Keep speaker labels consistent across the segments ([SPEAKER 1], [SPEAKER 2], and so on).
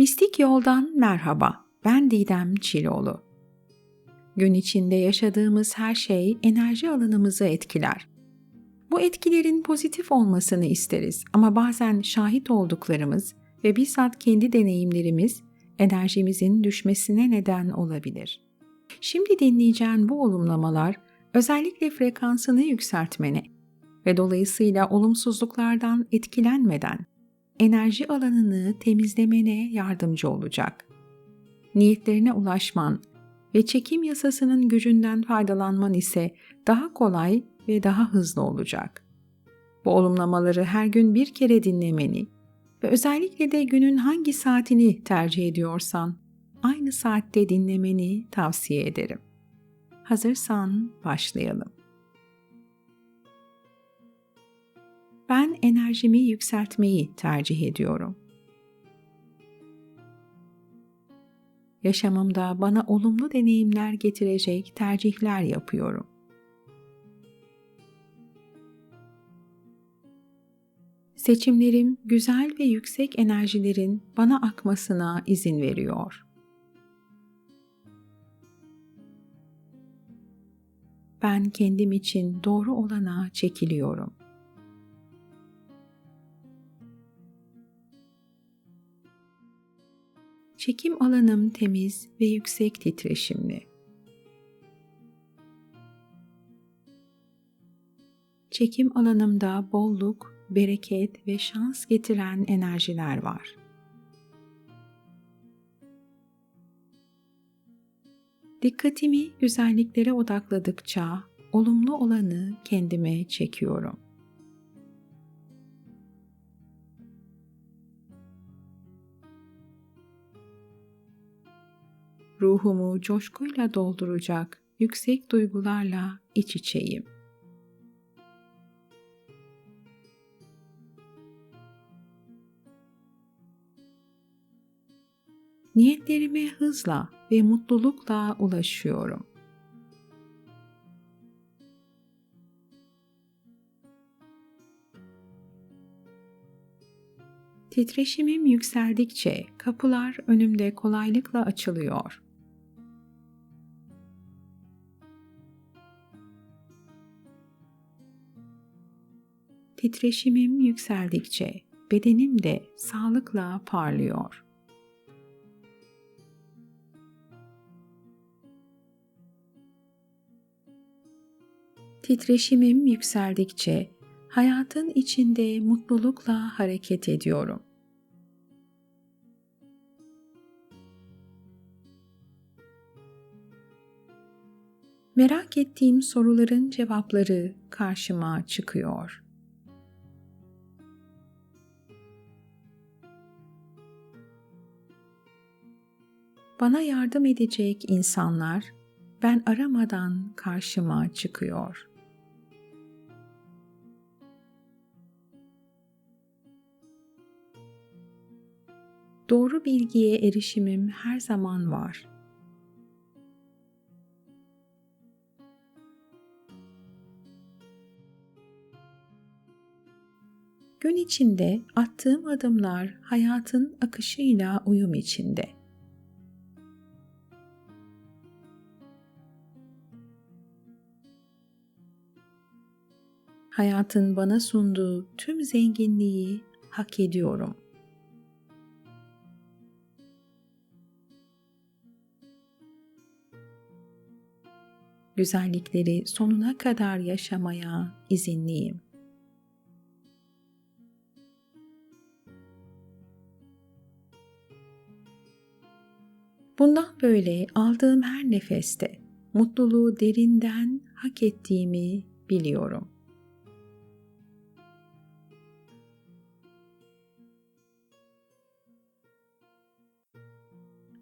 [SPEAKER 1] Mistik Yoldan merhaba. Ben Didem Çiloğlu. Gün içinde yaşadığımız her şey enerji alanımızı etkiler. Bu etkilerin pozitif olmasını isteriz ama bazen şahit olduklarımız ve bizzat kendi deneyimlerimiz enerjimizin düşmesine neden olabilir. Şimdi dinleyeceğin bu olumlamalar özellikle frekansını yükseltmene ve dolayısıyla olumsuzluklardan etkilenmeden enerji alanını temizlemene yardımcı olacak. Niyetlerine ulaşman ve çekim yasasının gücünden faydalanman ise daha kolay ve daha hızlı olacak. Bu olumlamaları her gün bir kere dinlemeni ve özellikle de günün hangi saatini tercih ediyorsan aynı saatte dinlemeni tavsiye ederim. Hazırsan başlayalım. Ben enerjimi yükseltmeyi tercih ediyorum. Yaşamımda bana olumlu deneyimler getirecek tercihler yapıyorum. Seçimlerim güzel ve yüksek enerjilerin bana akmasına izin veriyor. Ben kendim için doğru olana çekiliyorum. Çekim alanım temiz ve yüksek titreşimli. Çekim alanımda bolluk, bereket ve şans getiren enerjiler var. Dikkatimi güzelliklere odakladıkça olumlu olanı kendime çekiyorum. Ruhumu coşkuyla dolduracak yüksek duygularla iç içeyim. Niyetlerime hızla ve mutlulukla ulaşıyorum. Titreşimim yükseldikçe kapılar önümde kolaylıkla açılıyor. Titreşimim yükseldikçe bedenim de sağlıkla parlıyor. Titreşimim yükseldikçe hayatın içinde mutlulukla hareket ediyorum. Merak ettiğim soruların cevapları karşıma çıkıyor. Bana yardım edecek insanlar ben aramadan karşıma çıkıyor. Doğru bilgiye erişimim her zaman var. Gün içinde attığım adımlar hayatın akışıyla uyum içinde. Hayatın bana sunduğu tüm zenginliği hak ediyorum. Güzellikleri sonuna kadar yaşamaya izinliyim. Bundan böyle aldığım her nefeste mutluluğu derinden hak ettiğimi biliyorum.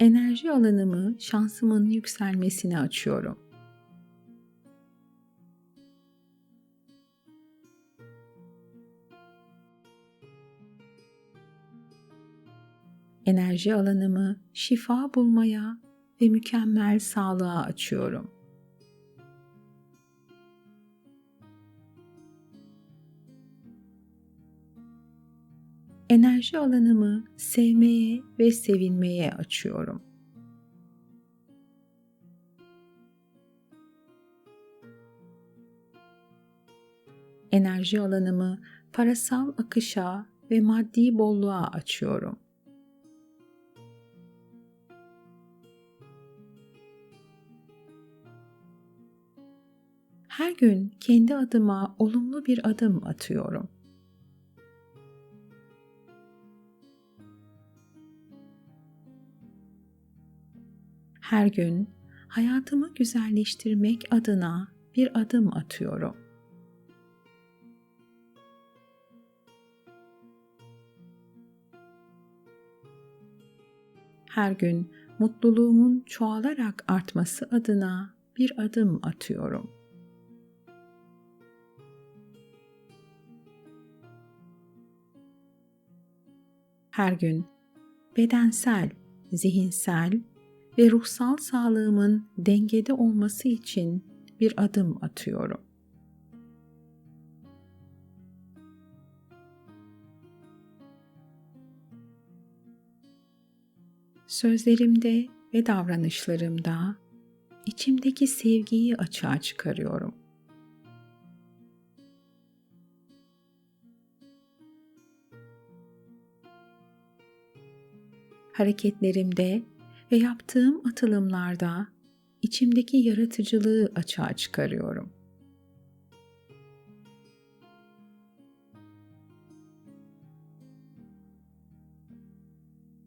[SPEAKER 1] Enerji alanımı şansımın yükselmesine açıyorum. enerji alanımı şifa bulmaya ve mükemmel sağlığa açıyorum. Enerji alanımı sevmeye ve sevilmeye açıyorum. Enerji alanımı parasal akışa ve maddi bolluğa açıyorum. Her gün kendi adıma olumlu bir adım atıyorum. Her gün hayatımı güzelleştirmek adına bir adım atıyorum. Her gün mutluluğumun çoğalarak artması adına bir adım atıyorum. Her gün bedensel, zihinsel ve ruhsal sağlığımın dengede olması için bir adım atıyorum. Sözlerimde ve davranışlarımda içimdeki sevgiyi açığa çıkarıyorum. Hareketlerimde ve yaptığım atılımlarda içimdeki yaratıcılığı açığa çıkarıyorum.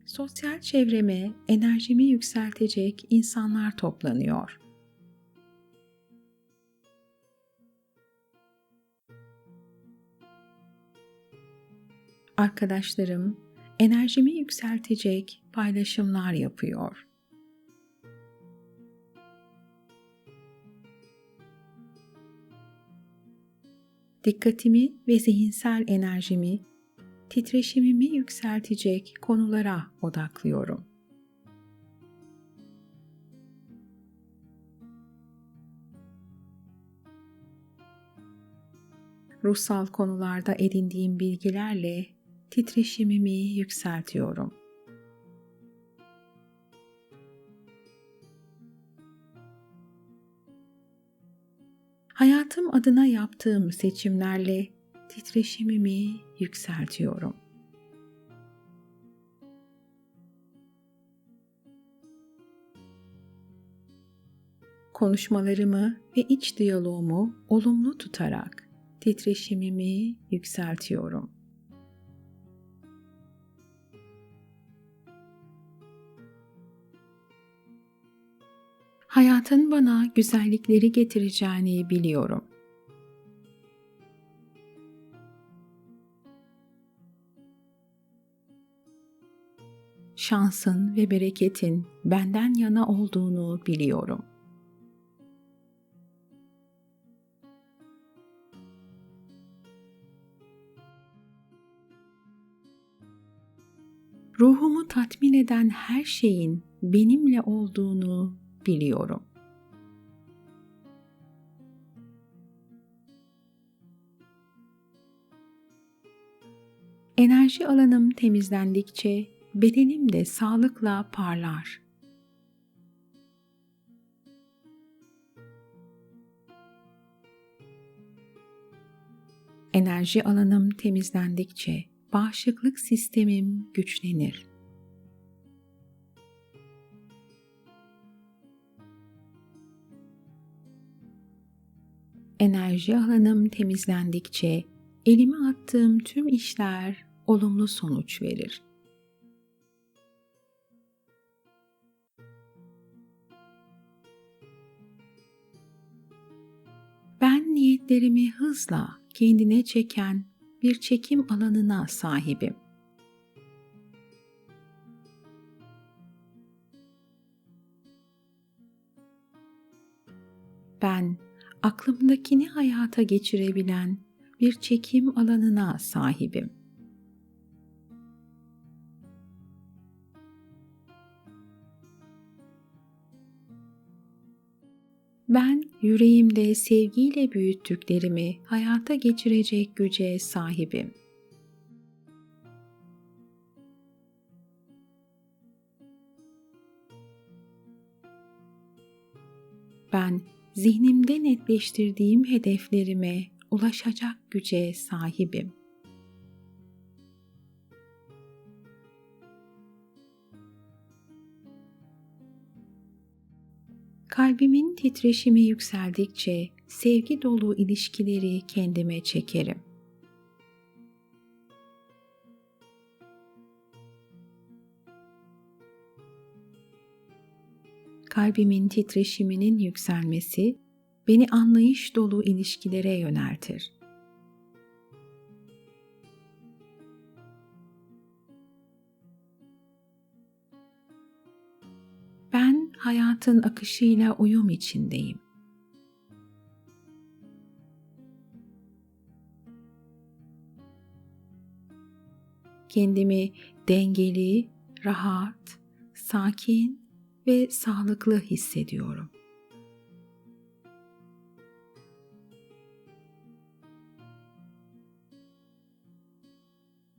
[SPEAKER 1] Sosyal çevreme enerjimi yükseltecek insanlar toplanıyor. Arkadaşlarım enerjimi yükseltecek paylaşımlar yapıyor. Dikkatimi ve zihinsel enerjimi titreşimimi yükseltecek konulara odaklıyorum. Ruhsal konularda edindiğim bilgilerle titreşimimi yükseltiyorum. Hayatım adına yaptığım seçimlerle titreşimimi yükseltiyorum. Konuşmalarımı ve iç diyaloğumu olumlu tutarak titreşimimi yükseltiyorum. Hayatın bana güzellikleri getireceğini biliyorum. şansın ve bereketin benden yana olduğunu biliyorum. Ruhumu tatmin eden her şeyin benimle olduğunu biliyorum. Enerji alanım temizlendikçe bedenim de sağlıkla parlar. Enerji alanım temizlendikçe bağışıklık sistemim güçlenir. Enerji alanım temizlendikçe elime attığım tüm işler olumlu sonuç verir. Ben niyetlerimi hızla kendine çeken bir çekim alanına sahibim. Ben aklımdakini hayata geçirebilen bir çekim alanına sahibim. Ben yüreğimde sevgiyle büyüttüklerimi hayata geçirecek güce sahibim. Zihnimde netleştirdiğim hedeflerime ulaşacak güce sahibim. Kalbimin titreşimi yükseldikçe sevgi dolu ilişkileri kendime çekerim. Kalbimin titreşiminin yükselmesi beni anlayış dolu ilişkilere yöneltir. Ben hayatın akışıyla uyum içindeyim. Kendimi dengeli, rahat, sakin ve sağlıklı hissediyorum.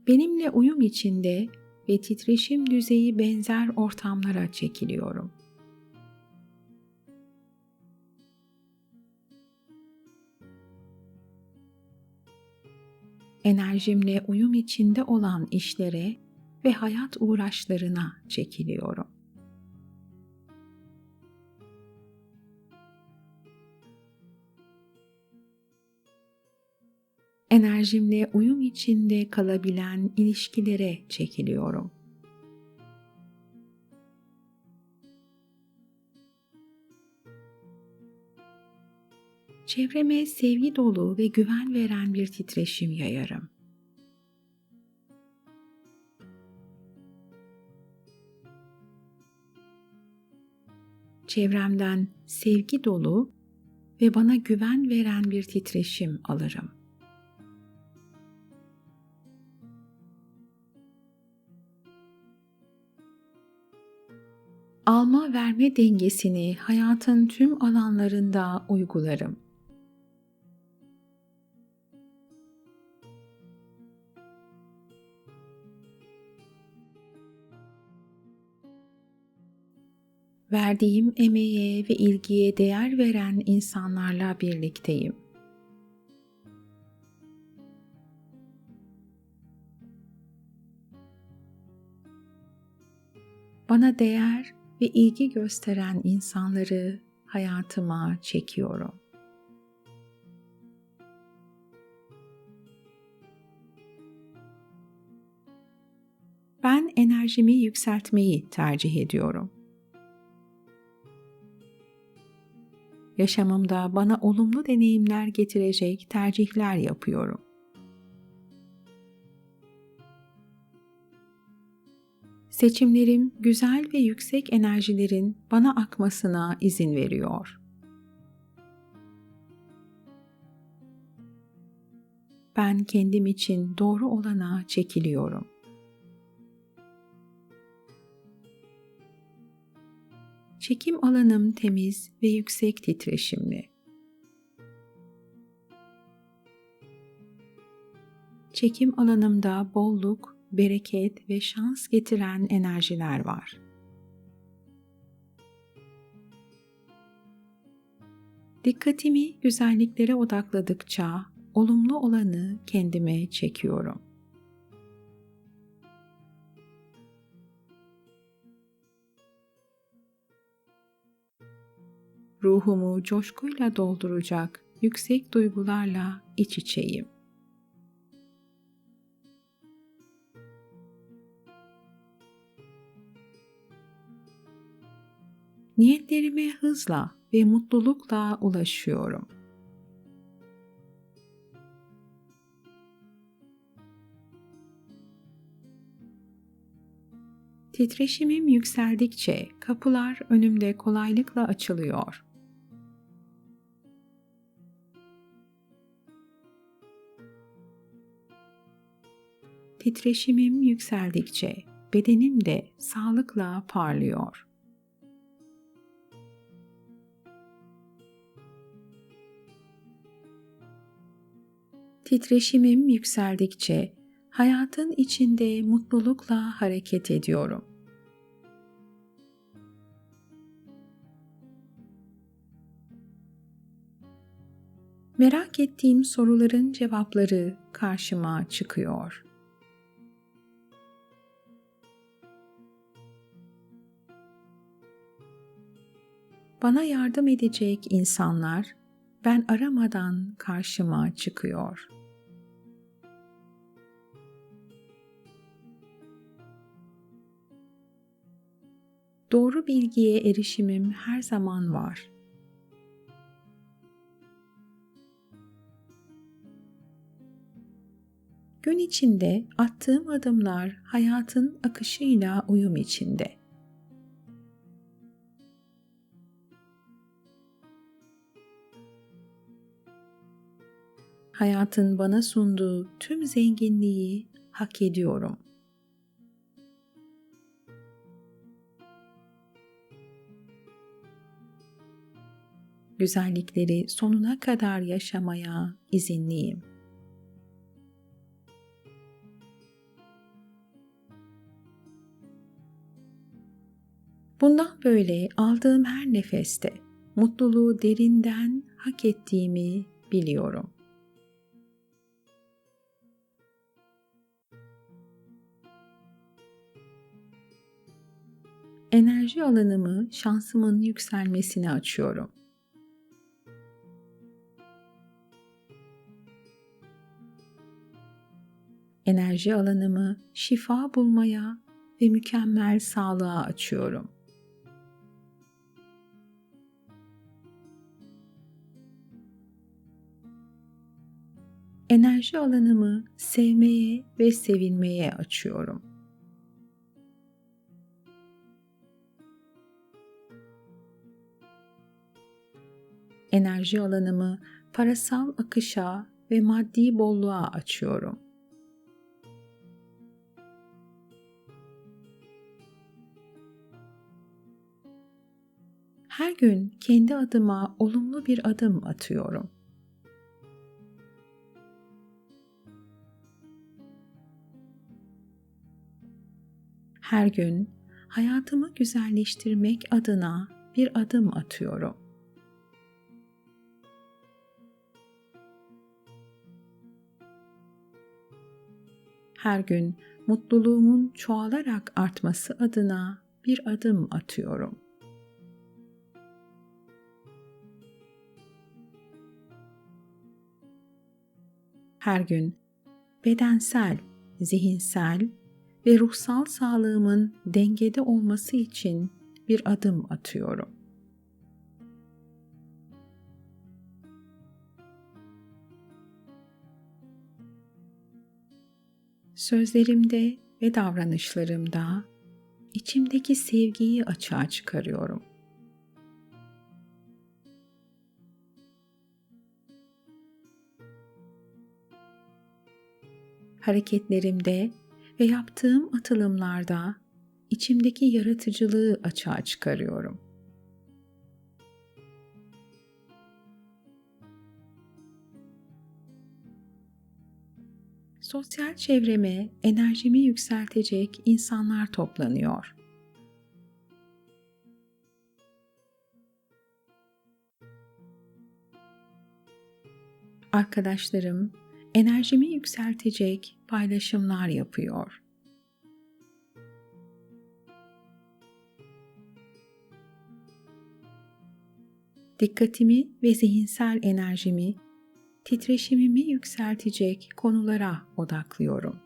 [SPEAKER 1] Benimle uyum içinde ve titreşim düzeyi benzer ortamlara çekiliyorum. Enerjimle uyum içinde olan işlere ve hayat uğraşlarına çekiliyorum. Enerjimle uyum içinde kalabilen ilişkilere çekiliyorum. Çevreme sevgi dolu ve güven veren bir titreşim yayarım. Çevremden sevgi dolu ve bana güven veren bir titreşim alırım. Verme dengesini hayatın tüm alanlarında uygularım. Verdiğim emeğe ve ilgiye değer veren insanlarla birlikteyim. Bana değer ve ilgi gösteren insanları hayatıma çekiyorum. Ben enerjimi yükseltmeyi tercih ediyorum. Yaşamımda bana olumlu deneyimler getirecek tercihler yapıyorum. Seçimlerim güzel ve yüksek enerjilerin bana akmasına izin veriyor. Ben kendim için doğru olana çekiliyorum. Çekim alanım temiz ve yüksek titreşimli. Çekim alanımda bolluk bereket ve şans getiren enerjiler var. Dikkatimi güzelliklere odakladıkça olumlu olanı kendime çekiyorum. Ruhumu coşkuyla dolduracak yüksek duygularla iç içeyim. Niyetlerime hızla ve mutlulukla ulaşıyorum. Titreşimim yükseldikçe kapılar önümde kolaylıkla açılıyor. Titreşimim yükseldikçe bedenim de sağlıkla parlıyor. Titreşimim yükseldikçe hayatın içinde mutlulukla hareket ediyorum. Merak ettiğim soruların cevapları karşıma çıkıyor. Bana yardım edecek insanlar ben aramadan karşıma çıkıyor. Doğru bilgiye erişimim her zaman var. Gün içinde attığım adımlar hayatın akışıyla uyum içinde. Hayatın bana sunduğu tüm zenginliği hak ediyorum. Güzellikleri sonuna kadar yaşamaya izinliyim. Bundan böyle aldığım her nefeste mutluluğu derinden hak ettiğimi biliyorum. Enerji alanımı şansımın yükselmesine açıyorum. Enerji alanımı şifa bulmaya ve mükemmel sağlığa açıyorum. enerji alanımı sevmeye ve sevilmeye açıyorum. Enerji alanımı parasal akışa ve maddi bolluğa açıyorum. Her gün kendi adıma olumlu bir adım atıyorum. her gün hayatımı güzelleştirmek adına bir adım atıyorum. Her gün mutluluğumun çoğalarak artması adına bir adım atıyorum. Her gün bedensel, zihinsel ve ruhsal sağlığımın dengede olması için bir adım atıyorum. Sözlerimde ve davranışlarımda içimdeki sevgiyi açığa çıkarıyorum. Hareketlerimde ve yaptığım atılımlarda içimdeki yaratıcılığı açığa çıkarıyorum. Sosyal çevreme enerjimi yükseltecek insanlar toplanıyor. Arkadaşlarım enerjimi yükseltecek paylaşımlar yapıyor. Dikkatimi ve zihinsel enerjimi titreşimimi yükseltecek konulara odaklıyorum.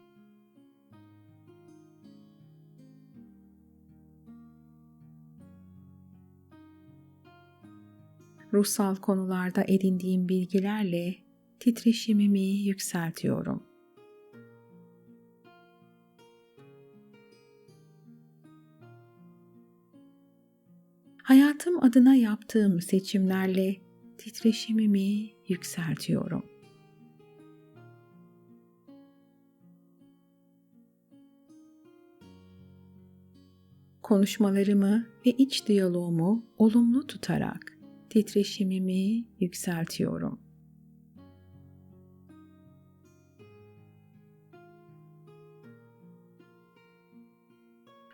[SPEAKER 1] Ruhsal konularda edindiğim bilgilerle titreşimimi yükseltiyorum. Hayatım adına yaptığım seçimlerle titreşimimi yükseltiyorum. Konuşmalarımı ve iç diyaloğumu olumlu tutarak titreşimimi yükseltiyorum.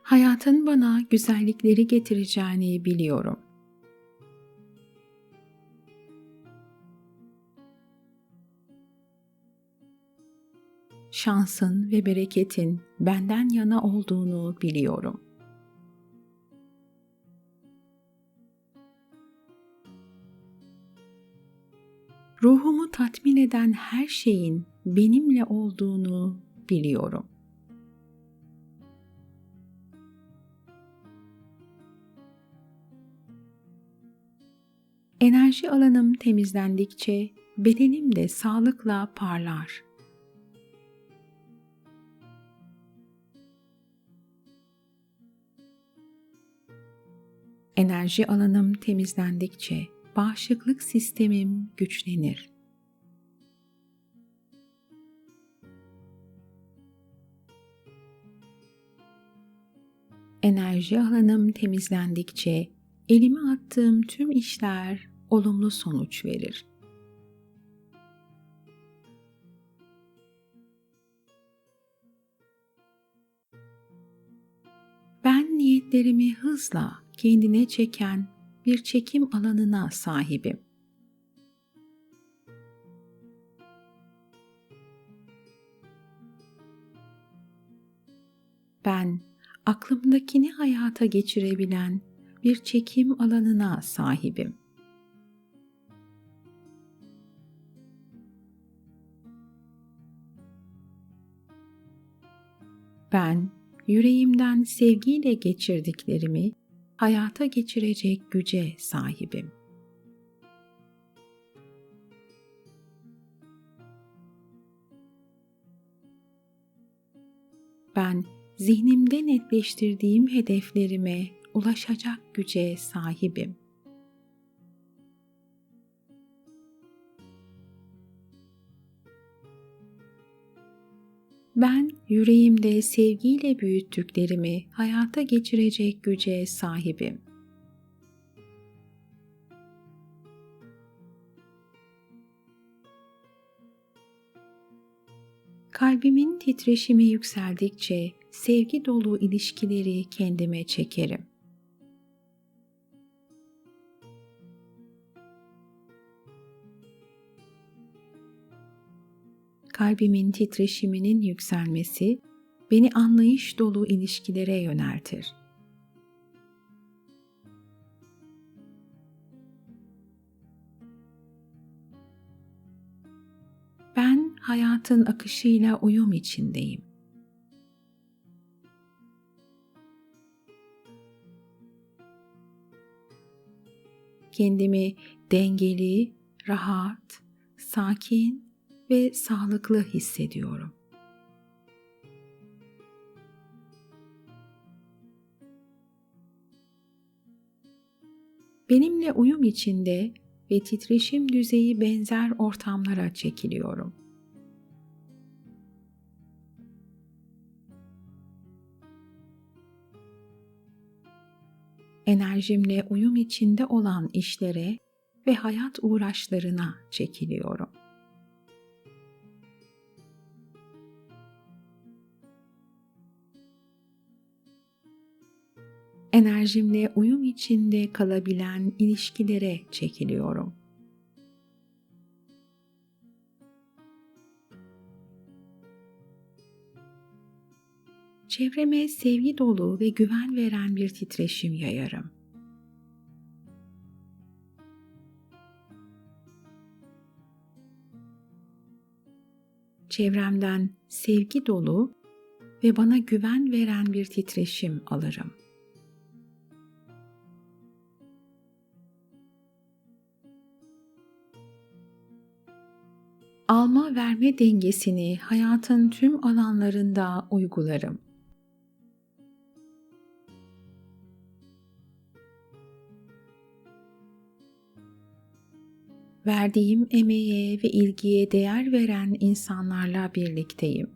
[SPEAKER 1] hayatın bana güzellikleri getireceğini biliyorum. Şansın ve bereketin benden yana olduğunu biliyorum. Ruhumu tatmin eden her şeyin benimle olduğunu biliyorum. Enerji alanım temizlendikçe bedenim de sağlıkla parlar. Enerji alanım temizlendikçe bağışıklık sistemim güçlenir. Enerji alanım temizlendikçe elime attığım tüm işler olumlu sonuç verir. Ben niyetlerimi hızla kendine çeken bir çekim alanına sahibim. Ben aklımdakini hayata geçirebilen bir çekim alanına sahibim. Ben yüreğimden sevgiyle geçirdiklerimi hayata geçirecek güce sahibim. Ben zihnimde netleştirdiğim hedeflerime ulaşacak güce sahibim. Yüreğimde sevgiyle büyüttüklerimi hayata geçirecek güce sahibim. Kalbimin titreşimi yükseldikçe sevgi dolu ilişkileri kendime çekerim. Kalbimin titreşiminin yükselmesi beni anlayış dolu ilişkilere yöneltir. Ben hayatın akışıyla uyum içindeyim. Kendimi dengeli, rahat, sakin ve sağlıklı hissediyorum. Benimle uyum içinde ve titreşim düzeyi benzer ortamlara çekiliyorum. Enerjimle uyum içinde olan işlere ve hayat uğraşlarına çekiliyorum. Enerjimle uyum içinde kalabilen ilişkilere çekiliyorum. Çevreme sevgi dolu ve güven veren bir titreşim yayarım. Çevremden sevgi dolu ve bana güven veren bir titreşim alırım. Alma verme dengesini hayatın tüm alanlarında uygularım. Verdiğim emeğe ve ilgiye değer veren insanlarla birlikteyim.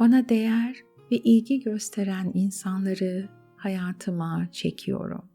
[SPEAKER 1] Bana değer ve ilgi gösteren insanları hayatıma çekiyorum.